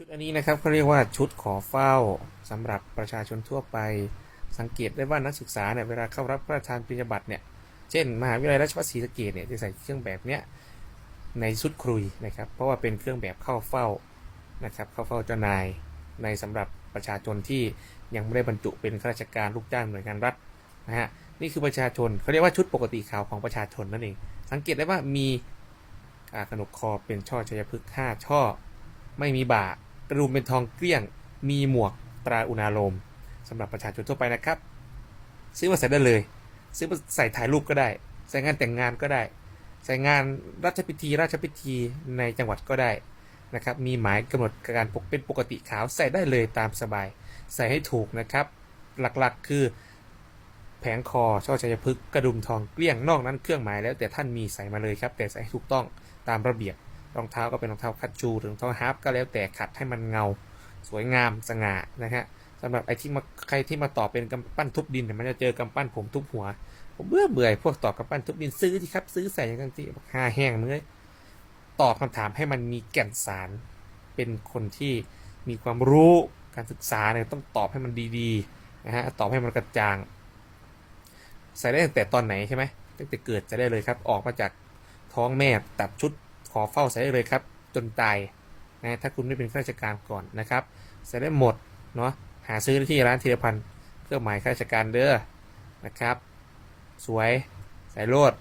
ชุดอันนี้นะครับเขาเรียกว่าชุดขอเฝ้าสำหรับประชาชนทั่วไป สังเกตได้ว่านักศึกษาเนี่ยเวลาเข้ารับพระราชทานปริญญาบัตรเนี่ยเช่น มหาวิทยาลัยราชภัฏศรีสะเกษเนี่ยจะใส่เครื่องแบบเนี้ยในชุดครุยนะครับ เพราะว่าเป็นเครื่องแบบเข้าเฝ้านะครับเข้าเฝ้าเจ้านายในสำหรับประชาชนที่ยังไม่ได้บรรจุเป็นข้าราชการลูกจ้างหน่วยงานรัฐนะฮะนี่คือประชาชนเขาเรียกว่าชุดปกติขาวของประชาชนนั่นเอง สังเกตได้ว่ามีกระหนกคอเป็นช่อชัยพฤกษ์ห้าช่อ ไม่มีบ่า กระดุมเป็นทองเกลี้ยง มีหมวกตราอุณาโลมสำหรับประชาชนทั่วไปนะครับ ซื้อมาใส่ได้เลย ซื้อมาใส่ถ่ายรูปก็ได้ ใส่งานแต่งงานก็ได้ ใส่งานราชพิธีราชพิธีในจังหวัดก็ได้นะครับ มีหมายกำหนดการปกเป็นปกติขาวใส่ได้เลยตามสบาย ใส่ให้ถูกนะครับ หลักๆคือแผงคอช่อชัยพฤกษ์กระดุมทองเกลี้ยงนอกนั้นเครื่องหมายแล้วแต่ท่านมีใส่มาเลยครับ แต่ใส่ให้ถูกต้องตามระเบียบ รองเท้าก็เป็นรองเท้าคัดชูหรือรองเท้าฮาร์ฟก็แล้วแต่ขัดให้มันเงา สวยงามสง่านะฮะสำหรับไอ้ที่มาใครที่มาต่อเป็นกำปั้นทุบดินเนี่ยมันจะเจอกำปั้นผมทุบหัว ผมเบื่อเบื่อพวกต่อกำปั้นทุบดินซื้อที่ครับซื้อใส่อย่างนั้นที่ห้าแห้งเลยตอบคำถามให้มันมีแก่นสาร เป็นคนที่มีความรู้การศึกษาเนี่ยต้องตอบให้มันดีๆนะฮะตอบให้มันกระจ่าง ใส่ได้ตั้งแต่ตอนไหนใช่ไหมตั้งแต่เกิดจะได้เลยครับ ออกมาจากท้องแม่ตัดชุด อเฝ้าใส่เลยครับ จนตายนะถ้าคุณไม่เป็นข้าราชการก่อนนะครับใส่ได้หมดเนาะหาซื้อได้ที่ร้านธีรพันธ์เครื่องหมายข้าราชการเด้อนะครับ สวยใส่โลด